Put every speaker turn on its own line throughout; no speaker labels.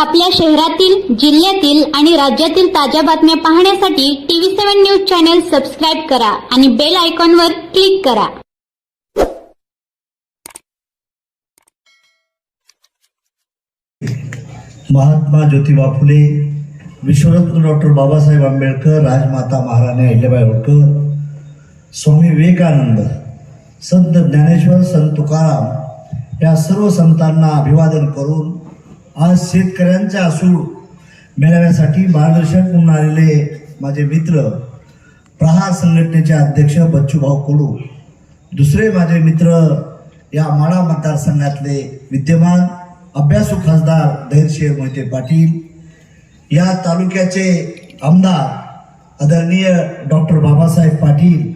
आपल्या शहरातील जिल्ह्यातील आणि राज्यातील ताज्या बातम्या पाहण्यासाठी TV seven news channel subscribe करा आणि बेल आयकॉनवर क्लिक करा.
महात्मा ज्योतिबा फुले विश्वरत्न डॉक्टर बाबासाहेब आंबेडकर राजमाता महाराणी अहिल्याबाई होळकर स्वामी विवेकानंद संत ज्ञानेश्वर संत तुकाराम या सर्व संतांना अभिवादन करून आज शेतकऱ्यांच्या असूळ मेळाव्यासाठी मार्गदर्शक म्हणून आलेले माझे मित्र प्रहार संघटनेचे अध्यक्ष बच्चूभाऊ कोडू दुसरे माझे मित्र या माळा मतदारसंघातले विद्यमान अभ्यासू खासदार धैर्यशील मोहिते पाटील या तालुक्याचे आमदार आदरणीय डॉक्टर बाबासाहेब पाटील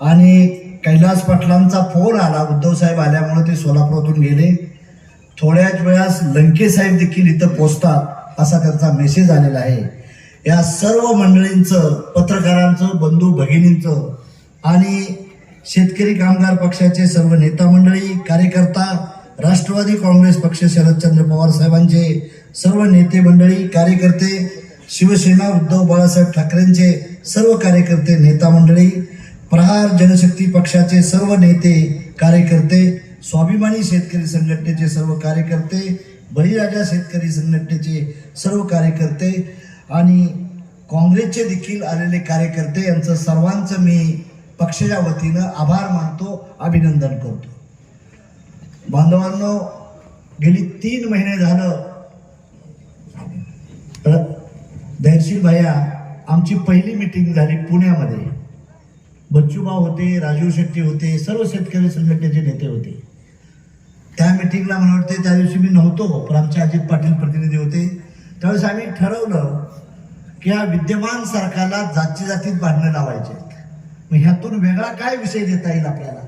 आणि कैलास पाटलांचा फोन आला. उद्धवसाहेब आल्यामुळे ते सोलापुरातून गेले. थोड्याच वेळास लंकेसाहेब देखील इथं पोचतात असा त्यांचा मेसेज आलेला आहे. या सर्व मंडळींचं पत्रकारांचं बंधू भगिनींचं आणि शेतकरी कामगार पक्षाचे सर्व नेता मंडळी कार्यकर्ता राष्ट्रवादी काँग्रेस पक्ष शरदचंद्र पवार साहेबांचे सर्व नेते मंडळी कार्यकर्ते शिवसेना उद्धव बाळासाहेब ठाकरेंचे सर्व कार्यकर्ते नेता मंडळी प्रहार जनशक्ती पक्षाचे सर्व नेते कार्यकर्ते स्वाभिमानी शेतकरी संघटनेचे सर्व कार्यकर्ते बळीराजा शेतकरी संघटनेचे सर्व कार्यकर्ते आणि काँग्रेसचे देखील आलेले कार्यकर्ते यांचं सर्वांचं मी पक्षाच्या वतीनं आभार मानतो अभिनंदन करतो. बांधवांनो गेली तीन महिने झालं. तर भैया आमची पहिली मिटिंग झाली पुण्यामध्ये. बच्चूबा होते राजीव शेट्टी होते सर्व शेतकरी संघटनेचे नेते होते. त्या मिटिंगला मला वाटते त्या दिवशी मी नव्हतो पण आमचे अजित पाटील प्रतिनिधी होते. त्यावेळेस आम्ही ठरवलं की या विद्यमान सरकारला जाती जातीत बांधणं लावायचे. मग ह्यातून वेगळा काय विषय देता येईल आपल्याला?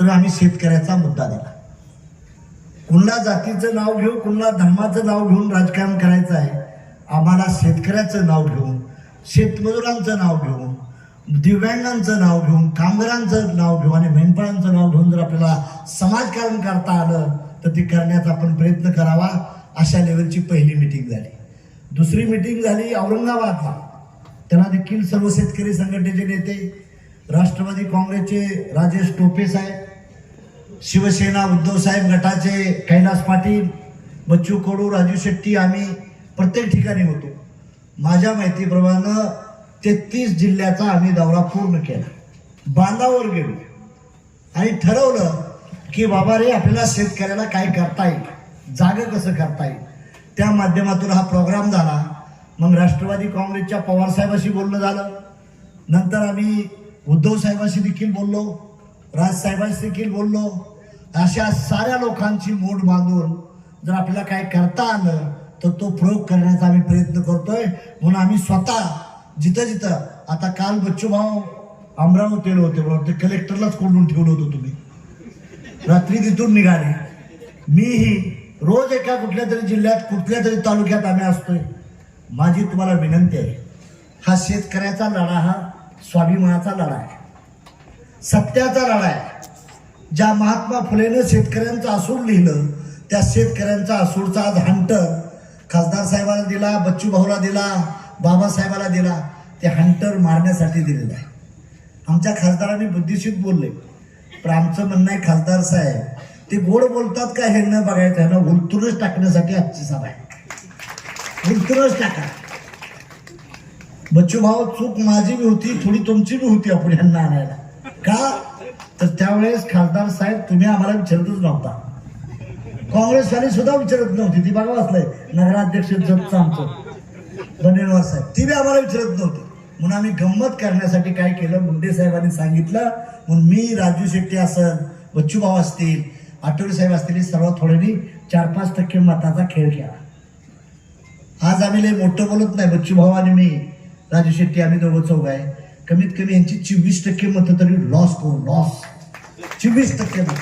तर आम्ही शेतकऱ्याचा मुद्दा दिला. कुणला जातीचं नाव घेऊ कुणला धर्माचं नाव घेऊन राजकारण करायचं आहे आम्हाला शेतकऱ्याचं नाव घेऊन शेतमजुरांचं नाव घेऊन दिव्यांगांचं नाव घेऊन कामगारांचं नाव घेऊन आणि मेंढपाळ नाव घेऊन जर आपल्याला समाजकारण करता आलं तर ते करण्याचा आपण प्रयत्न करावा अशा लेवलची पहिली मिटिंग झाली. दुसरी मिटिंग झाली औरंगाबादला. त्यांना देखील सर्व शेतकरी संघटनेचे नेते राष्ट्रवादी काँग्रेसचे राजेश टोपे साहेब शिवसेना उद्धव साहेब गटाचे कैलास पाटील बच्चू कडू राजू शेट्टी आम्ही प्रत्येक ठिकाणी होतो. माझ्या माहितीप्रमाणे तेहतीस जिल्ह्याचा आम्ही दौरा पूर्ण केला. बांधावर गेलो. आणि ठरवलं की बाबा रे आपल्याला शेतकऱ्याला काय करता येईल? जागं कसं करता येईल? त्या माध्यमातून हा प्रोग्राम झाला. मग राष्ट्रवादी काँग्रेसच्या पवारसाहेबाशी बोलणं झालं. नंतर आम्ही उद्धव साहेबाशी देखील बोललो. राजसाहेबांशी देखील बोललो. अशा साऱ्या लोकांची मोड बांधून जर आपल्याला काय करता आलं तर तो प्रयोग करण्याचा आम्ही प्रयत्न करतोय. म्हणून आम्ही स्वतः जिथं जिथं आता काल बच्चूभाऊ अमरावतीला होते बरोबर ते कलेक्टरलाच कोंडून ठेवलं होतं तुम्ही. रात्री तिथून निघाले. मीही रोज एका कुठल्या तरी जिल्ह्यात कुठल्या तरी तालुक्यात आम्ही असतोय. माझी तुम्हाला विनंती आहे हा शेतकऱ्याचा लढा हा स्वाभिमानाचा लढा आहे. सत्याचा लढा आहे. ज्या महात्मा फुलेनं शेतकऱ्यांचं असूड लिहिलं त्या शेतकऱ्यांचा असूडचा आज हंटर खासदार साहेबाला दिला बच्चू भाऊला दिला बाबासाहेबाला दिला ते हंटर मारण्यासाठी दिलेलं आहे. आमच्या खासदारांनी बुद्धिशीत बोलले. पण आमचं म्हणणं आहे खासदार साहेब ते गोड बोलतात का हे न बघायचं आहे ना उलतूनच टाकण्यासाठी आजची सभा आहे. उलतूनच टाका. बच्चू भाऊ चूक माझी बी होती थोडी तुमची बी होती आपण ह्यांना आणायला. का? तर त्यावेळेस खासदार साहेब तुम्ही आम्हाला विचारतच नव्हता. काँग्रेसवाली सुद्धा विचारत नव्हती. ती बघा वाचलंय नगराध्यक्ष जगचं आमचं. बनेरवार साहेब ती बी आम्हाला विचारत नव्हती. म्हणून आम्ही गंमत करण्यासाठी काय केलं? मुंडे साहेबांनी सांगितलं म्हणून मी राजू शेट्टी असेल बच्चू भाऊ असतील आठवडे साहेब असतील सर्व थोड्यांनी चार पाच टक्के मताचा खेळ खेळा आज आम्ही लय मोठं बोलत नाही बच्चू भाऊ आणि मी राजू शेट्टी आम्ही दोघं चौघ आहे. कमीत कमी यांची चोवीस टक्के मतं तरी लॉस करू लॉस चोवीस टक्के मत.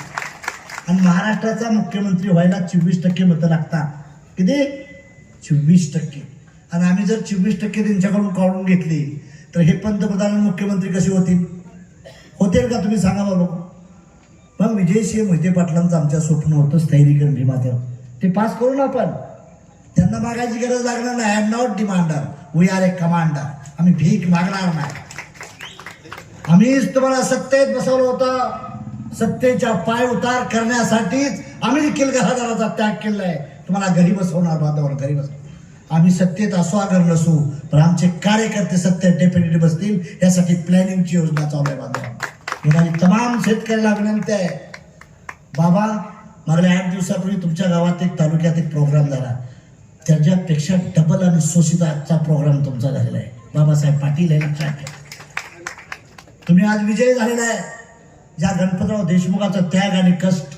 आणि महाराष्ट्राचा मुख्यमंत्री व्हायला चोवीस टक्के मतं लागतात. किती? चोवीस टक्के. आणि आम्ही जर चोवीस टक्के त्यांच्याकडून काढून घेतली तर हे पंतप्रधान आणि मुख्यमंत्री कसे होतील? होतील का तुम्ही सांगा बाबा मग विजयसिंह मोहिते पाटलांचं आमच्या स्वप्न होतं स्थैरीकरण भीमादेव ते पास करू ना आपण. त्यांना मागायची गरज लागणार नाही. I am not demander we are a commander आम्ही भीक मागणार नाही. आम्हीच तुम्हाला सत्तेत बसवलं होतं. सत्तेच्या पाय उतार करण्यासाठीच आम्ही देखील घरादाराचा त्याग केलाय. तुम्हाला घरी बसवणार बांधवर घरी बसवणार. आम्ही सत्तेत असो अगर नसू पण आमचे कार्यकर्ते सत्तेत डेफिनेट बसतील यासाठी प्लॅनिंगची योजना चालू आहे बांधव माझी तमाम शेतकऱ्याला विनंती आहे. बाबा मागल्या आठ दिवसापूर्वी तुमच्या गावात एक तालुक्यात एक प्रोग्राम झाला. त्याच्यापेक्षा डबल आणि शोषित आजचा प्रोग्राम तुमचा झालेला आहे. बाबासाहेब पाटील हे लक्षात ठेवा तुम्ही आज विजयी झालेला आहे. ज्या गणपतराव देशमुखाचा त्याग आणि कष्ट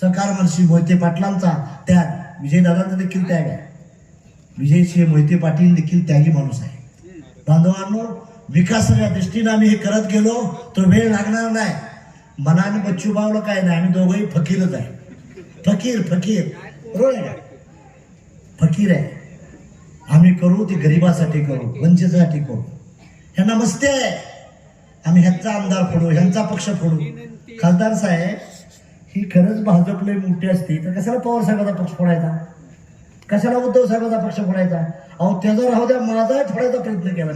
सरकार मनशी मोहिते पाटलांचा त्याग विजयदादांचा देखील त्याग आहे. विजयसिंह मोहिते पाटील देखील त्यागी माणूस आहे. बांधवांनो विकासाच्या दृष्टीनं आम्ही हे करत गेलो तर वेळ लागणार नाही. मनाने बच्चू बावलं काय नाही आम्ही दोघंही फकीरच आहे. फकीर फकीर. बरोबर आहे फकीर आहे. आम्ही करू ते गरिबासाठी करू वंचितसाठी करू. ह्यांना मस्ती आहे. आम्ही ह्यांचा आमदार फोडू ह्यांचा पक्ष फोडू. खासदार साहेब ही खरंच भाजपले मोठी असते तर कशाला पवार साहेबाचा पक्ष फोडायचा? कशाला उद्धव साहेबांचा पक्ष फोडायचा? अहो त्याचा राहू द्या माझा फोडायचा प्रयत्न केला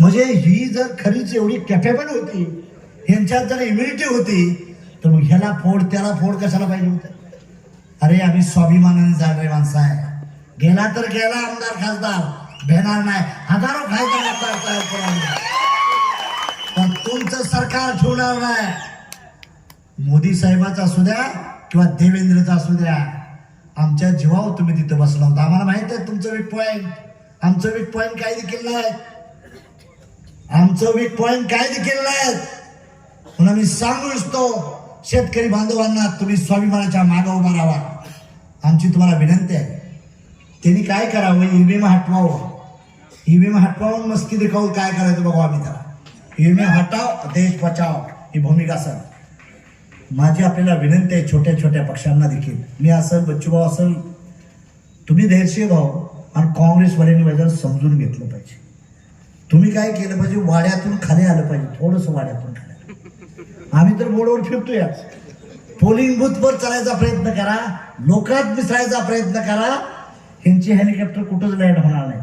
म्हणजे ही जर खरीच एवढी कॅपेबल होती ह्यांच्यात जर इम्युनिटी होती तर मग ह्याला फोड त्याला फोड कशाला पाहिजे होतं? अरे आम्ही स्वाभिमानाने जाणारे माणसं आहे गेला तर गेला आमदार खासदार. भेणार नाही. हजारो खासदार आमदार पण तुमचं सरकार ठेवणार नाही. मोदी साहेबाचा असू द्या किंवा देवेंद्रचा असू द्या आमच्या जीवावर तुम्ही तिथं बसला होता. आम्हाला माहीत आहे तुमचं वीक पॉईंट आमचं वीक पॉईंट काय देखील नाही? आमचं वीक पॉईंट काय देखील नाही? म्हणून आम्ही सांगू इच्छितो शेतकरी बांधवांना तुम्ही स्वाभिमानाच्या मागे उभा राहा. आमची तुम्हाला विनंती आहे. त्यांनी काय करावं? ईव्हीएम हटवावं. ईव्हीएम हटवावून मस्ती देखावून काय करायचं बघू आम्ही त्याला. ईव्हीएम हटाव देश बचाव. ही भूमिका सर. माझी आपल्याला विनंती आहे छोट्या छोट्या पक्षांना देखील. मी असेल बच्चूभाऊ असेल तुम्ही धैर्य भाऊ आणि काँग्रेसवाल्यांनी जर समजून घेतलं पाहिजे. तुम्ही काय केलं पाहिजे वाड्यातून खाली आलं पाहिजे थोडंसं वाड्यातून खाली आम्ही तर बोर्डवर फिरतोय पोलिंग बूथवर चालायचा प्रयत्न करा लोकात मिसळायचा प्रयत्न करा. ह्यांची हेलिकॉप्टर कुठंच लँड होणार नाही.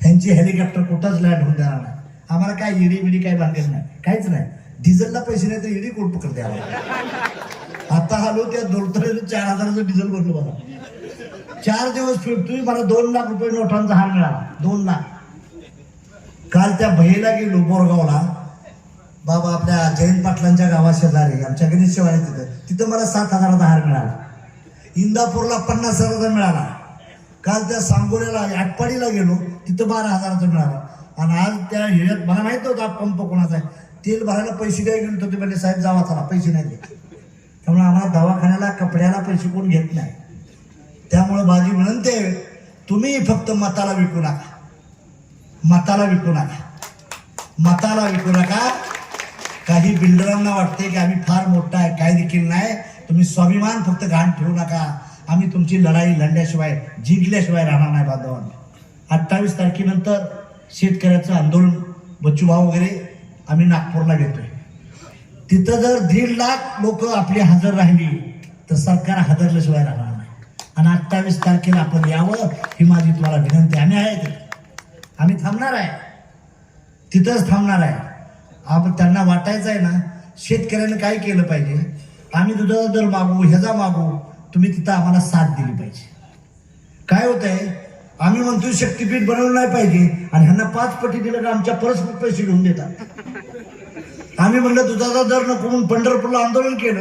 ह्यांची हेलिकॉप्टर कुठंच लँड होऊन जाणार नाही. आम्हाला काय इडी बिडी काय बांधेल नाही. काहीच नाही. डिझेलला पैसे नाही तर इडी कोण पकडते आम्हाला? आता आलो त्या दोन चार हजाराचं डिझेल भरलं मला. चार दिवस फिरतोय मला दोन लाख रुपये नोटांचा हार मिळाला. दोन लाख. काल त्या बहिला गेलो बोरगावला. बाबा आपल्या जयंत पाटलांच्या गावा शेजारी आमच्या गणेश शिवाय तिथं. तिथं मला सात हजाराचा हार मिळाला. इंदापूरला पन्नास हजाराचा मिळाला. काल त्या सांगोल्याला आटपाडीला गेलो तिथं बारा हजाराचा मिळाला. आणि आज त्या ह्याच्यात मला माहीत होता पंप कोणाचा आहे. तेल भरायला पैसे द्यायला गेलो होते ते साहेब जावा चला पैसे नाही देत. त्यामुळे आम्हाला दवाखान्याला कपड्याला पैसे कोण घेत नाही. त्यामुळे माझी विनंती आहे तुम्ही फक्त मताला विकू नका. मताला विकू नका. मताला विकू नका. काही बिल्डरांना वाटते की आम्ही फार मोठा आहे काय देखील नाही. तुम्ही स्वाभिमान फक्त घाण ठेवू नका. आम्ही तुमची लढाई लढल्याशिवाय जिंकल्याशिवाय राहणार नाही बांधवांना. अठ्ठावीस तारखेनंतर शेतकऱ्याचं आंदोलन बच्चूभाऊ वगैरे आम्ही नागपूरला घेतोय. तिथं जर दीड लाख लोक आपली हजर राहिली तर सरकार हजरल्याशिवाय राहणार नाही. आणि अठ्ठावीस तारखेला आपण यावं ही माझी तुम्हाला विनंती आम्ही आहे आम्ही थांबणार आहे. तिथंच थांबणार आहे. आपण त्यांना वाटायचं आहे ना शेतकऱ्यानं काय केलं पाहिजे? आम्ही दुधाचा दर मागू ह्याचा मागू तुम्ही तिथं आम्हाला साथ दिली पाहिजे. काय होत आहे आम्ही म्हणतो शक्तीपीठ बनवलं नाही पाहिजे आणि ह्यांना पाच पटी दिलं का आमच्या परस्पर पैसे घेऊन देतात. आम्ही म्हणलं दुधाचा दर नको म्हणून पंढरपूरला आंदोलन केलं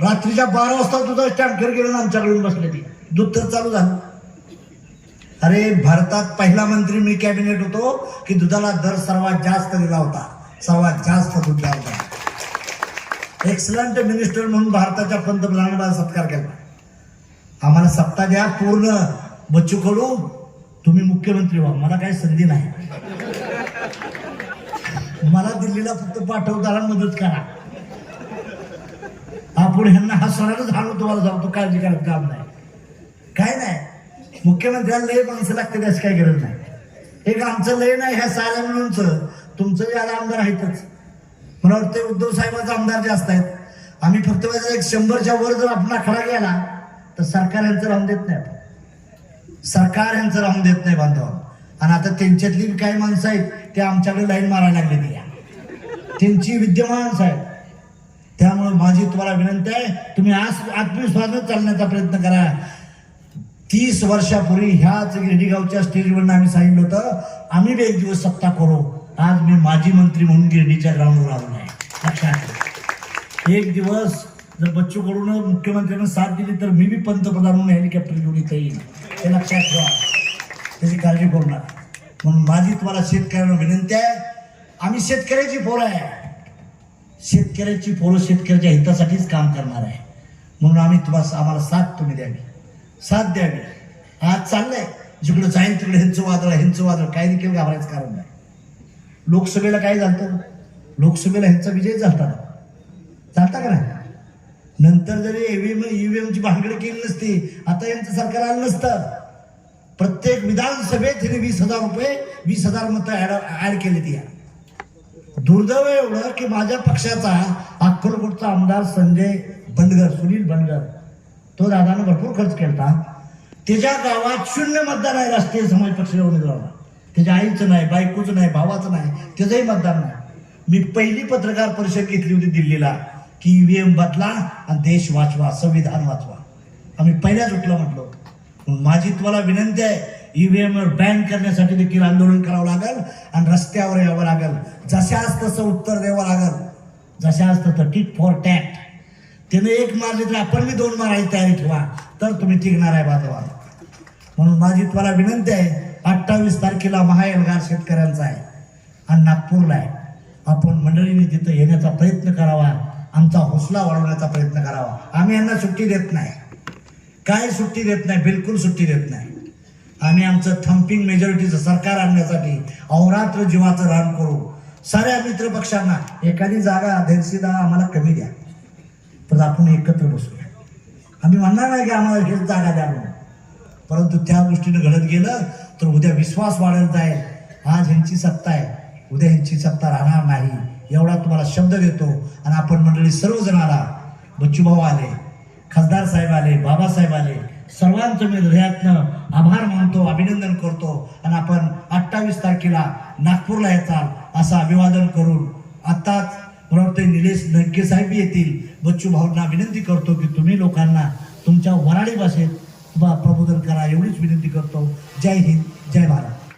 रात्रीच्या बारा वाजता दुधाचं टँकर गेलं ना आमच्याकडून बसले ती. दूध तर चालू झालं. अरे भारतात पहिला मंत्री मी कॅबिनेट होतो की दुधाला दर सर्वात जास्त दिला होता. सर्वात जास्त दूध दिला होता. एक्सलंट मिनिस्टर म्हणून भारताच्या पंतप्रधानांना सत्कार केला. आम्हाला सत्ता द्या पूर्ण. बच्चू कडू तुम्ही मुख्यमंत्री व्हा. मला काही संधी नाही. मला दिल्लीला फक्त पाठवताना मदत करा. आपण ह्यांना हा सणारच हाणू तुम्हाला सांगतो काळजी करत काम नाही. काय नाही. मुख्यमंत्र्याला लय माणसं लागते त्याची काही गरज नाही. एक आमचं लय नाही ह्या साऱ्या मिळूनच तुमचं याला आमदार आहेतच. मला वाटतं उद्धव साहेबाचा आमदार जास्त आहेत. आम्ही फक्त एक शंभरच्या वर जर आपण आखडा गेला तर सरकार यांचं राहून देत नाही आपण. सरकार यांचं राहून देत नाही बांधव. आणि आता त्यांच्यातली काही माणसं आहेत ते आमच्याकडे लाईन मारायला लागलेली या. त्यांची विद्यमान माणसं आहेत त्यामुळे माझी तुम्हाला विनंती आहे तुम्ही आज आत्मविश्वासात चालण्याचा प्रयत्न करा. तीस वर्षापूर्वी ह्याच गिरडीगावच्या स्टेजवरून आम्ही सांगितलं होतं आम्ही बी एक दिवस सत्ता करू आज मी माजी मंत्री म्हणून गिरडीच्या ग्राउंडवर आलो आहे लक्षात एक दिवस जर बच्चू कडून मुख्यमंत्र्यांना साथ दिली तर मी बी पंतप्रधान म्हणून हेलिकॉप्टर घेऊन इथे येईल हे लक्षात ठेवा. त्याची काळजी करू नका. म्हणून माझी तुम्हाला शेतकऱ्यांना विनंती आहे आम्ही शेतकऱ्याची पोरं आहे. शेतकऱ्याची पोरं शेतकऱ्याच्या हितासाठीच काम करणार आहे. म्हणून आम्ही तुम्हाला आम्हाला साथ तुम्ही द्यावी. साथ द्यावी. आज चाललंय. जिकडं जाईल तिकडे ह्यांचं वादळ ह्यांचं वादळ. काही देखील घाबरायचं कारण नाही. लोकसभेला काय झालं लोकसभेला ह्यांचा विजय झालता चालता का नाही? नंतर जरी ईव्हीएम ईव्हीएमची भानगडी केली नसती आता यांचं सरकार आलं नसतं. प्रत्येक विधानसभेत हिने वीस हजार रुपये वीस हजार मतं ॲड ॲड केली ती. दुर्दैव एवढं की माझ्या पक्षाचा अक्कलकोटचा आमदार संजय बनगर सुनील बनगर तो दादानं भरपूर खर्च केला त्याच्या गावात शून्य मतदान आहे राष्ट्रीय समाज पक्षाच्या उमेदवाराला त्याच्या आईचं नाही बायकोचं नाही भावाचं नाही त्याचंही मतदान नाही. मी पहिली पत्रकार परिषद घेतली होती दिल्लीला. की ईव्हीएम बदला आणि देश वाचवा संविधान वाचवा. आम्ही पहिल्याच उठलं म्हटलो. माझी तुम्हाला विनंती आहे ईव्हीएमवर बॅन करण्यासाठी देखील आंदोलन करावं लागेल आणि रस्त्यावर यावं लागेल. जशाच तसं उत्तर द्यावं लागेल. जशाच तसं टिट फॉर टॅट त्याने एक मारले तर आपण बी दोन मारायची तयारी ठेवा. तर तुम्ही टिकणार आहे बाजवा म्हणून माझी तुम्हाला विनंती आहे अठ्ठावीस तारखेला महाएल्गार शेतकऱ्यांचा आहे. आणि नागपूरला आहे. आपण मंडळीने तिथं येण्याचा प्रयत्न करावा. आमचा हौसला वाढवण्याचा प्रयत्न करावा. आम्ही यांना सुट्टी देत नाही. काय सुट्टी देत नाही? बिलकुल सुट्टी देत नाही. आम्ही आमचं थम्पिंग मेजॉरिटीचं सरकार आणण्यासाठी अहोरात्र जीवाचं रान करू. साऱ्या मित्र पक्षांना एखादी जागा धैर्यदा आम्हाला कमी द्या. पण आपण एकत्र बसूया. आम्ही म्हणणार नाही की आम्हाला हेच जागा द्या म्हणून. परंतु त्या गोष्टीनं घडत गेलं तर उद्या विश्वास वाढत जाईल. आज ह्यांची सत्ता आहे. उद्या ह्यांची सत्ता राहणार नाही. एवढा तुम्हाला शब्द देतो. आणि आपण मंडळी सर्वजण आला बच्चूभाऊ आले खासदार साहेब आले बाबासाहेब आले सर्वांचं मी हृदयातनं आभार मानतो अभिनंदन करतो. आणि आपण अठ्ठावीस तारखेला नागपूरला येचाल असं अभिवादन करून आत्ताच मला निलेश नंके साहेब येतील. बच्चू भाऊंना विनंती करतो की तुम्ही लोकांना तुमच्या वराडी भाषेत बा- प्रबोधन करा एवढीच विनंती करतो. जय हिंद जय भारत.